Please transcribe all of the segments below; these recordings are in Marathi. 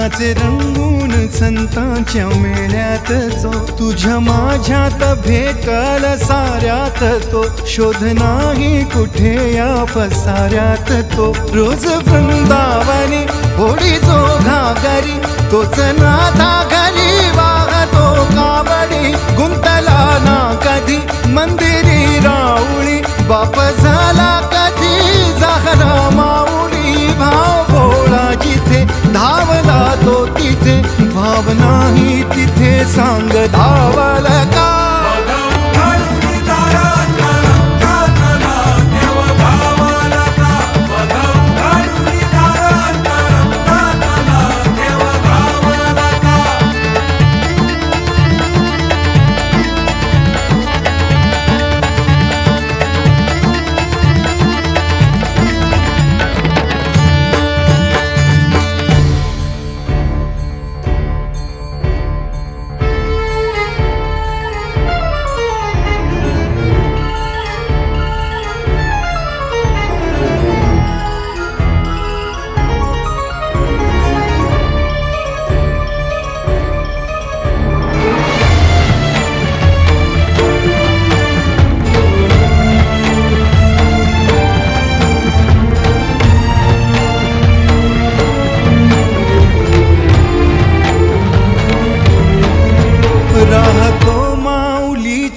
नाचे रंगून संतांच्या मेळ्यात जो तुझ्या माझ्यात भेटल साऱ्यात तो. शोध नाही कुठे या पसाऱ्यात तो. रोज वृंदावनी होडी जो घागरी तोच नादा घरी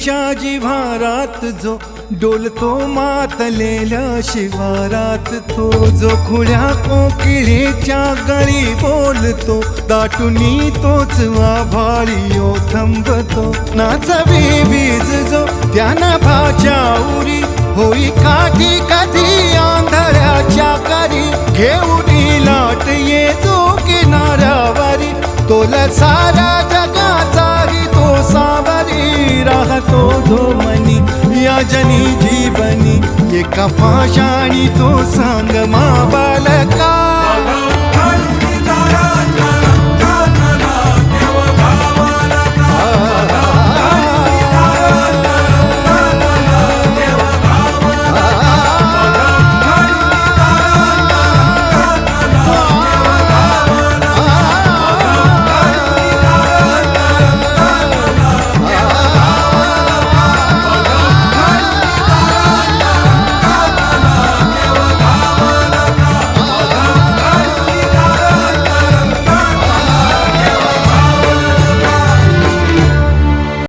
च्या जिव्हारात जो डोलतो मातलेल्या शिवारात तो जो खुळ्या कोकिळेच्या गळी बोलतो दाटुनी तोच आभाळीयो थांबतो. नाचवी वीज जो त्यानं भाच्या उरी होई काठी कधी आंधळ्याच्या करी घेऊन लाट येतो किनाऱ्यावरी तोला सारा जनी जीवनी एका पाशाणी तो सांग मा बालका